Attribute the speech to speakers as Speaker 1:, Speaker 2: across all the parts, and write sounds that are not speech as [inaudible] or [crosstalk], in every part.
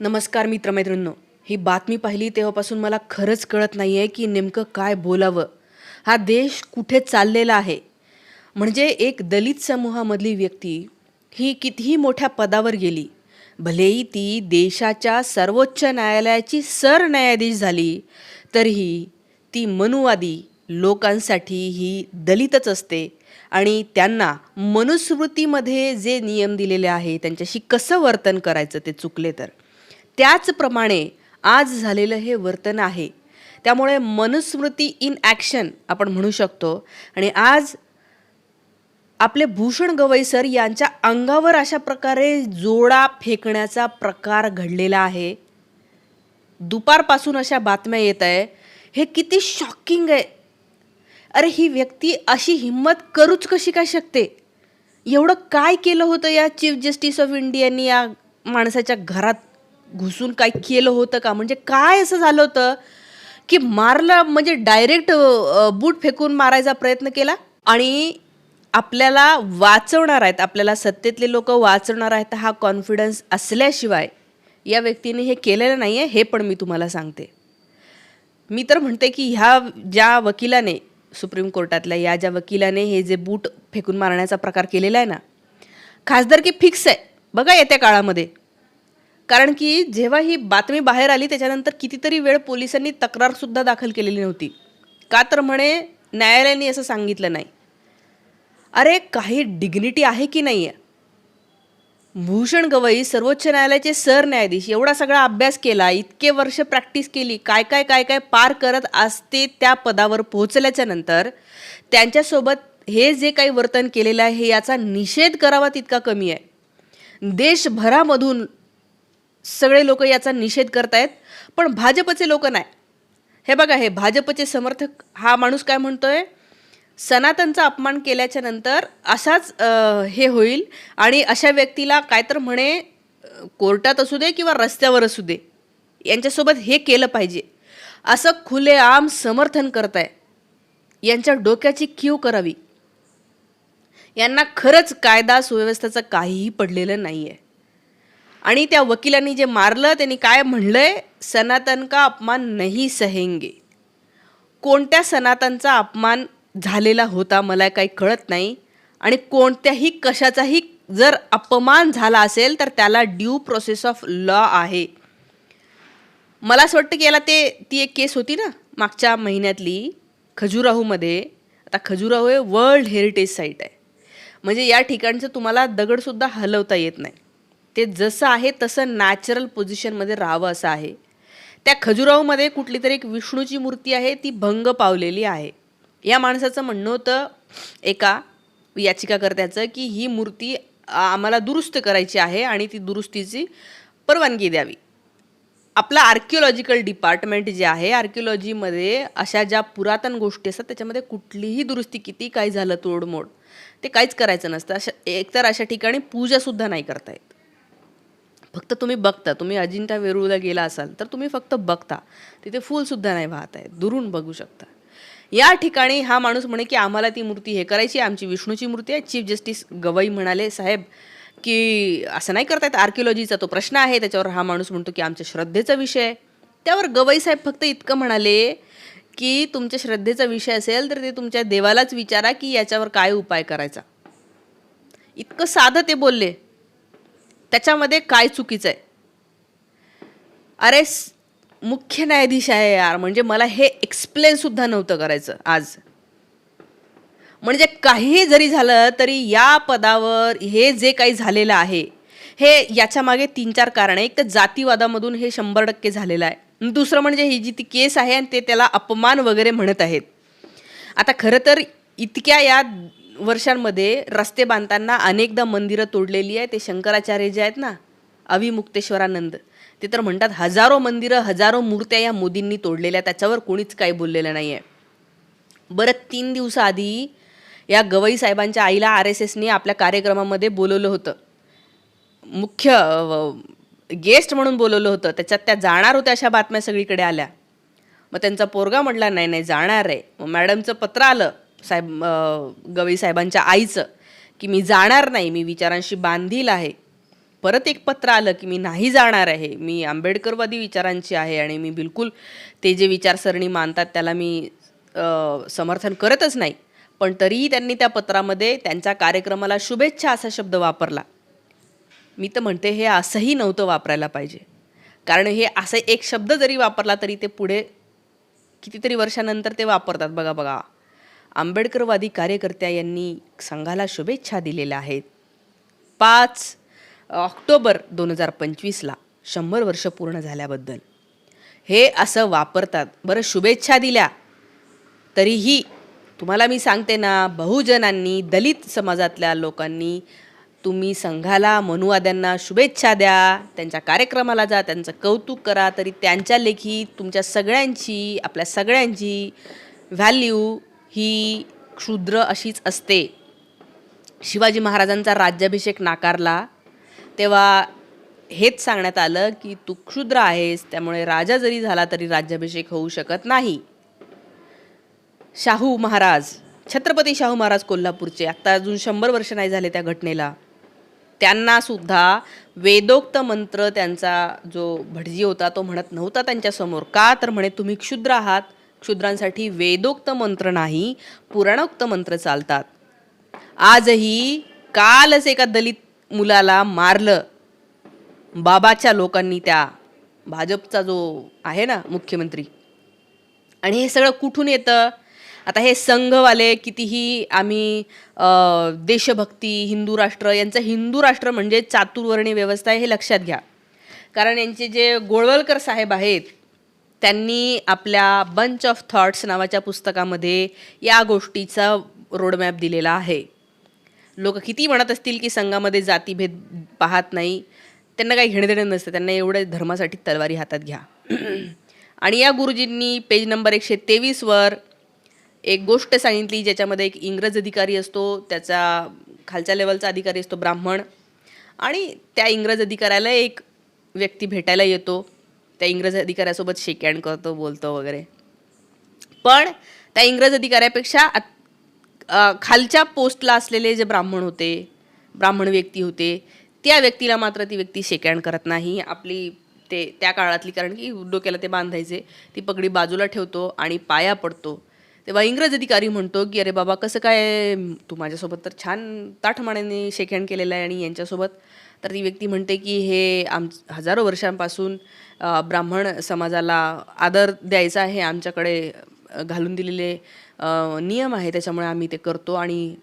Speaker 1: नमस्कार मित्रमैत्रिणींनो. ही बातमी पाहिली तेव्हापासून मला खरंच कळत नाही आहे की नेमकं काय बोलावं. हा देश कुठे चाललेला आहे? म्हणजे एक दलित समूहामधली व्यक्ती ही कितीही मोठ्या पदावर गेली भलेही ती देशाच्या सर्वोच्च न्यायालयाची सरन्यायाधीश झाली तरीही ती मनुवादी लोकांसाठी ही दलितच असते आणि त्यांना मनुस्मृतीमध्ये जे नियम दिलेले आहे त्यांच्याशी कसं वर्तन करायचं ते चुकले तर? त्याचप्रमाणे आज झालेलं हे वर्तन आहे. त्यामुळे मनुस्मृती इन ॲक्शन आपण म्हणू शकतो. आणि आज आपले भूषण गवई सर यांच्या अंगावर अशा प्रकारे जोडा फेकण्याचा प्रकार घडलेला आहे. दुपारपासून अशा बातम्या येत आहे. हे किती शॉकिंग आहे. अरे ही व्यक्ती अशी हिंमत करूच कशी काय शकते? एवढं काय केलं होतं या चीफ जस्टिस ऑफ इंडियानी या माणसाच्या घरात? घुसून काय केलं होतं का? म्हणजे काय असं झालं होतं की मारलं म्हणजे डायरेक्ट बूट फेकून मारायचा प्रयत्न केला आणि आपल्याला वाचवणार आहेत आपल्याला सत्तेतले लोक वाचवणार आहेत हा कॉन्फिडन्स असल्याशिवाय या व्यक्तीने हे केलेलं नाही आहे हे पण मी तुम्हाला सांगते. मी तर म्हणते की ह्या ज्या वकिलाने सुप्रीम कोर्टातल्या या ज्या वकिलाने हे जे बूट फेकून मारण्याचा प्रकार केलेला आहे ना खासदारकी फिक्स आहे. बघा येत्या काळामध्ये. कारण की जेव्हा ही बातमी बाहेर आली त्याच्यानंतर कितीतरी वेळ पोलिसांनी तक्रारसुद्धा दाखल केलेली नव्हती. का तर म्हणे न्यायालयाने असं सांगितलं नाही. अरे काही डिग्निटी आहे की नाही आहे भूषण गवई सर्वोच्च न्यायालयाचे सरन्यायाधीश एवढा सगळा अभ्यास केला इतके वर्ष प्रॅक्टिस केली काय काय काय काय पार करत असते त्या पदावर पोहोचल्याच्या नंतर त्यांच्यासोबत हे जे काही वर्तन केलेलं आहे हे याचा निषेध करावा तितका कमी आहे. देशभरामधून सगळे लोक याचा निषेध करतायत पण भाजपचे लोक नाही. हे बघा हे भाजपचे समर्थक हा माणूस काय म्हणतोय? सनातनचा अपमान केल्याच्यानंतर असाच हे होईल आणि अशा व्यक्तीला काय तर म्हणे कोर्टात असू दे किंवा रस्त्यावर असू दे यांच्यासोबत हे केलं पाहिजे. असं खुलेआम समर्थन करत आहे यांच्या डोक्याची कीव करावी. यांना खरंच कायदा सुव्यवस्थेचं काहीही पडलेलं नाही आहे आणि त्या वकिलांनी जे मारलं त्यांनी काय म्हणलंय? सनातन का अपमान नाही सहेंगे? कोणत्या सनातनचा अपमान झालेला होता मला काही कळत नाही. आणि कोणत्याही कशाचाही जर अपमान झाला असेल तर त्याला ड्यू प्रोसेस ऑफ लॉ आहे. मला असं वाटतं की याला ते ती एक केस होती ना मागच्या महिन्यातली खजुराहूमध्ये. आता खजुराहू हे वर्ल्ड हेरिटेज साईट आहे. म्हणजे या ठिकाणचं तुम्हाला दगडसुद्धा हलवता येत नाही. ते जसं आहे तसं नॅचरल पोझिशनमध्ये राहावं असं आहे. त्या खजुराहोमध्ये कुठली तरी एक विष्णूची मूर्ती आहे ती भंग पावलेली आहे. या माणसाचं म्हणणं होतं एका याचिकाकर्त्याचं की ही मूर्ती आम्हाला दुरुस्त करायची आहे आणि ती दुरुस्तीची परवानगी द्यावी. आपलं आर्किओलॉजिकल डिपार्टमेंट जे आहे आर्किओलॉजीमध्ये अशा ज्या पुरातन गोष्टी असतात त्याच्यामध्ये कुठलीही दुरुस्ती किती काय झालं तोडमोड ते काहीच करायचं नसतं. अशा एकतर अशा ठिकाणी पूजासुद्धा नाही करता येत. फक्त तुम्ही बघता तुम्ही अजिंठा वेरूळला गेला असाल तर तुम्ही फक्त बघता. तिथे फूलसुद्धा नाही वाहत आहे दुरून बघू शकता. या ठिकाणी हा माणूस म्हणे की आम्हाला ती मूर्ती हे करायची आमची विष्णूची मूर्ती आहे. चीफ जस्टिस गवई म्हणाले साहेब की असं नाही करतायत आर्किओलॉजीचा तो प्रश्न आहे. त्याच्यावर हा माणूस म्हणतो की आमच्या श्रद्धेचा विषय आहे. त्यावर गवई साहेब फक्त इतकं म्हणाले की तुमच्या श्रद्धेचा विषय असेल तर ते तुमच्या देवालाच विचारा की याच्यावर काय उपाय करायचा. इतकं साधं ते बोलले. त्याच्यामध्ये काय चुकीचं आहे? अरे मुख्य न्यायाधीश आहे यार. म्हणजे मला हे एक्सप्लेन सुद्धा नव्हतं करायचं आज. म्हणजे काहीही जरी झालं तरी या पदावर हे जे काही झालेलं आहे हे याच्या मागे तीन चार कारण आहे एक तर जातीवादामधून हे शंभर टक्के झालेलं आहे. दुसरं म्हणजे ही जी ती केस आहे आणि ते त्याला अपमान वगैरे म्हणत आहेत. आता खरं तर इतक्या या वर्षांमध्ये रस्ते बांधताना अनेकदा मंदिरं तोडलेली आहे ते शंकराचार्य जे आहेत ना अविमुक्तेश्वरानंद ते तर म्हणतात हजारो मंदिरं हजारो मूर्त्या या मोदींनी तोडलेल्या त्याच्यावर कोणीच काही बोललेलं नाही आहे बरं तीन दिवसाआधी या गवई साहेबांच्या आईला आर एस एसने आपल्या कार्यक्रमामध्ये बोलवलं होतं. मुख्य गेस्ट म्हणून बोलवलं होतं. त्याच्यात त्या जाणार होत्या अशा बातम्या सगळीकडे आल्या. मग त्यांचा पोरगा म्हटला नाही नाही जाणार आहे. मग मॅडमचं पत्र आलं. साहेब गवई साहेबांच्या आईचं की मी जाणार नाही मी विचारांशी बांधील आहे. परत एक पत्र आलं की मी नाही जाणार आहे. मी आंबेडकरवादी विचारांची आहे आणि मी बिलकुल ते जे विचारसरणी मानतात त्याला मी समर्थन करतच नाही. पण तरीही त्यांनी त्या पत्रामध्ये त्यांच्या कार्यक्रमाला शुभेच्छा असा शब्द वापरला. मी तर म्हणते हे असंही नव्हतं वापरायला पाहिजे. कारण हे असं एक शब्द जरी वापरला तरी ते पुढे कितीतरी वर्षानंतर ते वापरतात. बघा बघा. आंबेडकरवादी कार्यकर्त्या यांनी संघाला शुभेच्छा दिलेल्या आहेत. पाच ऑक्टोबर दोन हजार पंचवीसला शंभर वर्ष पूर्ण झाल्याबद्दल. हे असं वापरतात. बरं शुभेच्छा दिल्या. तरीही तुम्हाला मी सांगते ना बहुजनांनी दलित समाजातल्या लोकांनी तुम्ही संघाला मनुवाद्यांना शुभेच्छा द्या त्यांच्या कार्यक्रमाला जा त्यांचं कौतुक करा तरी त्यांच्या लेखी तुमच्या सगळ्यांची आपल्या सगळ्यांची व्हॅल्यू ही क्षुद्र अशीच असते. शिवाजी महाराजांचा राज्याभिषेक नाकारला तेव्हा हेच सांगण्यात आलं की तू क्षुद्र आहेस त्यामुळे राजा जरी झाला तरी राज्याभिषेक होऊ शकत नाही. शाहू महाराज छत्रपती शाहू महाराज कोल्हापूरचे आत्ता अजून शंभर वर्ष नाही झाले त्या घटनेला. त्यांना सुद्धा वेदोक्त मंत्र त्यांचा जो भटजी होता तो म्हणत नव्हता त्यांच्यासमोर. का तर म्हणे तुम्ही क्षुद्र आहात क्षुद्रांसाठी वेदोक्त मंत्र नाही पुराणोक्त मंत्र चालतात. आजही कालच एका दलित मुलाला मारलं. बाबाच्या लोकांनी त्या भाजपचा जो आहे ना मुख्यमंत्री. आणि हे सगळं कुठून येतं? आता हे संघवाले कितीही आम्ही देशभक्ती हिंदू राष्ट्र यांचं हिंदू राष्ट्र म्हणजे चातुर्वर्णी व्यवस्था आहे हे लक्षात घ्या. कारण यांचे जे गोळवलकर साहेब आहेत त्यांनी आपल्या बंच ऑफ थॉट्स नावाच्या पुस्तकामध्ये या गोष्टीचा रोडमॅप दिलेला आहे. लोक किती म्हणत असतील की संघामध्ये जातीभेद पाहत नाही त्यांना काही घेणं देणं नसतं त्यांना एवढ्या धर्मासाठी तलवारी हातात घ्या. [clears throat] आणि या गुरुजींनी पेज नंबर एकशे तेवीसवर एक गोष्ट सांगितली ज्याच्यामध्ये एक इंग्रज अधिकारी असतो त्याचा खालच्या लेवलचा अधिकारी असतो ब्राह्मण. आणि त्या इंग्रज अधिकाऱ्याला एक व्यक्ती भेटायला येतो. त्या इंग्रज अधिकाऱ्यासोबत शेक हँड करतो बोलतो वगैरे. पण त्या इंग्रज अधिकाऱ्यापेक्षा खालच्या पोस्टला असलेले जे ब्राह्मण होते ब्राह्मण व्यक्ती होते त्या व्यक्तीला मात्र ती व्यक्ती शेकॅण करत नाही. आपली ते त्या काळातली कारण की डोक्याला ते बांधायचे. ती पगडी बाजूला ठेवतो आणि पाया पडतो. तेव्हा इंग्रज अधिकारी म्हणतो की अरे बाबा कसं काय तू माझ्यासोबत तर छान ताठमाण्याने शेखण केलेलं आहे आणि यांच्यासोबत. तर ती व्यक्ती म्हणते की हे आम हजारो वर्षांपासून ब्राह्मण समाजाला आदर द्यायचा आहे. आमच्याकडे घालून दिलेले नियम आहे. त्याच्यामुळे आम्ही ते करतो आणि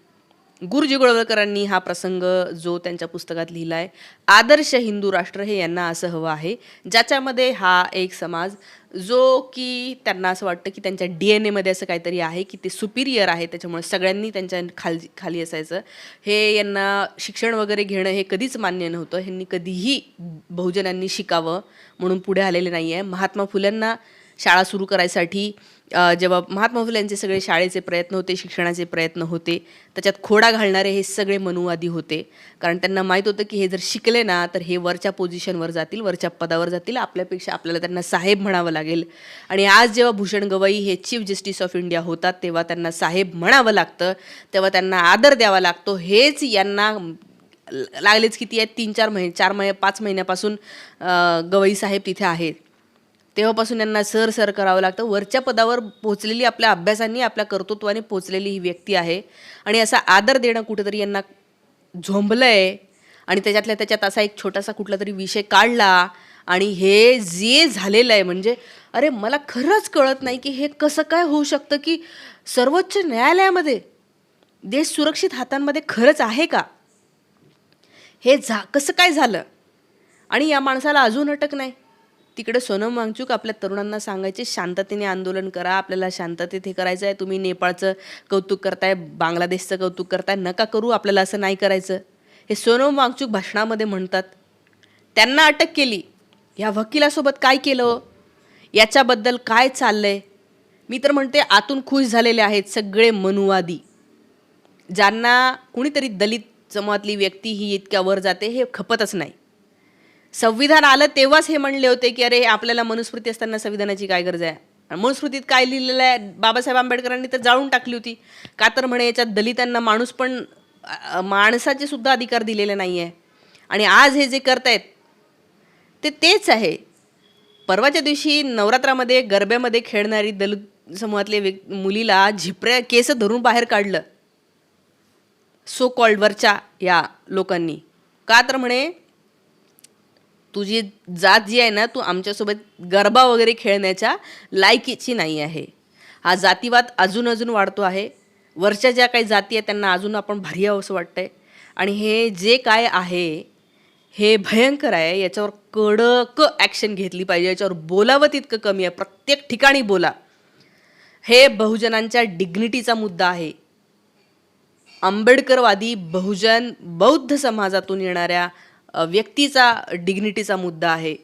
Speaker 1: गुरुजी गोळवळकरांनी हा प्रसंग जो त्यांच्या पुस्तकात लिहिला आहे आदर्श हिंदू राष्ट्र हे यांना असं हवं आहे ज्याच्यामध्ये हा एक समाज जो की त्यांना असं वाटतं की त्यांच्या डी एन एमध्ये असं काहीतरी आहे की ते सुपिरियर आहे त्याच्यामुळे सगळ्यांनी त्यांच्या खाली खाली असायचं. हे यांना शिक्षण वगैरे घेणं हे कधीच मान्य नव्हतं. ह्यांनी कधीही बहुजनांनी शिकावं म्हणून पुढे आलेले नाही आहे महात्मा फुल्यांना शाळा सुरू करायसाठी जेव्हा महात्मा फुल्यांचे सगळे शाळेचे प्रयत्न होते शिक्षणाचे प्रयत्न होते त्याच्यात खोडा घालणारे हे सगळे मनुवादी होते. कारण त्यांना माहीत होतं की हे जर शिकले ना तर हे वरच्या पोझिशनवर जातील वरच्या पदावर जातील आपल्यापेक्षा आपल्याला त्यांना साहेब म्हणावं लागेल. आणि आज जेव्हा भूषण गवई हे चीफ जस्टिस ऑफ इंडिया होतात तेव्हा त्यांना साहेब म्हणावं लागतं तेव्हा त्यांना आदर द्यावा लागतो. हेच यांना लागलेच किती आहेत? तीन चार महिने चार महिने पाच महिन्यापासून गवई साहेब तिथे आहेत. तेव्हापासून यांना सर सर करावं लागतं. वरच्या पदावर पोचलेली आपल्या अभ्यासांनी आपल्या कर्तृत्वाने पोचलेली ही व्यक्ती आहे. आणि असा आदर देणं कुठेतरी यांना झोंबलं आहे आणि त्याच्यातल्या त्याच्यात असा एक छोटासा कुठला तरी विषय काढला. आणि हे जे झालेलं आहे म्हणजे अरे मला खरंच कळत नाही की हे कसं काय होऊ शकतं की सर्वोच्च न्यायालयामध्ये देश सुरक्षित हातांमध्ये खरंच आहे का? हे झा कसं काय झालं? आणि या माणसाला अजून अटक नाही. तिकडे सोनम वांगचूक आपल्या तरुणांना सांगायचे शांततेने आंदोलन करा आपल्याला शांततेत हे करायचं आहे तुम्ही नेपाळचं कौतुक करताय बांगलादेशचं कौतुक करताय नका करू आपल्याला असं नाही करायचं. हे सोनम वांगचूक भाषणामध्ये म्हणतात. त्यांना अटक केली. ह्या वकिलासोबत काय केलं? याच्याबद्दल काय चाललंय? मी तर म्हणते आतून खुश झालेले आहेत सगळे मनुवादी. ज्यांना कुणीतरी दलित जमातली व्यक्ती ही इतक्या वर जाते हे खपतच नाही. संविधान आलं तेव्हाच हे म्हणले होते की अरे आपल्याला मनुस्मृती असताना संविधानाची काय गरज आहे? मनुस्मृतीत काय लिहिलेलं आहे? बाबासाहेब आंबेडकरांनी तर जाळून टाकली होती. का तर म्हणे याच्यात दलितांना माणूस पण माणसाचे सुद्धा अधिकार दिलेले नाही आहे आणि आज हे जे करतायत ते तेच आहे. परवाच्या दिवशी नवरात्रामध्ये गरब्यामध्ये खेळणारी दलित समूहातले व्यक् मुलीला झिपऱ्या केस धरून बाहेर काढलं. सो कॉल्डवरच्या या लोकांनी. का तर म्हणे तुझी जात जी आहे ना तू आमच्यासोबत गरबा वगैरे खेळण्याच्या लायकीची नाही आहे. हा जातीवाद अजून अजून वाढतो आहे. वरच्या ज्या काही जाती आहेत त्यांना अजून आपण भारी आहों असं वाटतंय. आणि हे जे काय आहे हे भयंकर आहे याच्यावर कडक ॲक्शन घेतली पाहिजे. याच्यावर बोलावं तितकं कमी आहे. प्रत्येक ठिकाणी बोला. हे बहुजनांच्या डिग्निटीचा मुद्दा आहे. आंबेडकरवादी बहुजन बौद्ध समाजातून येणाऱ्या व्यक्तीचा डिग्निटीचा मुद्दा आहे.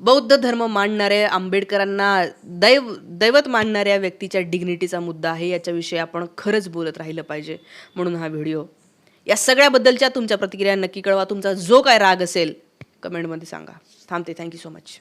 Speaker 1: बौद्ध धर्म मांडणाऱ्या आंबेडकरांना दैव दैवत मानणाऱ्या व्यक्तीच्या डिग्निटीचा मुद्दा आहे याच्याविषयी आपण खरंच बोलत राहिलं पाहिजे म्हणून हा व्हिडिओ या सगळ्याबद्दलच्या तुमच्या प्रतिक्रिया नक्की कळवा. तुमचा जो काय राग असेल कमेंटमध्ये सांगा. थांबते. Thank you so much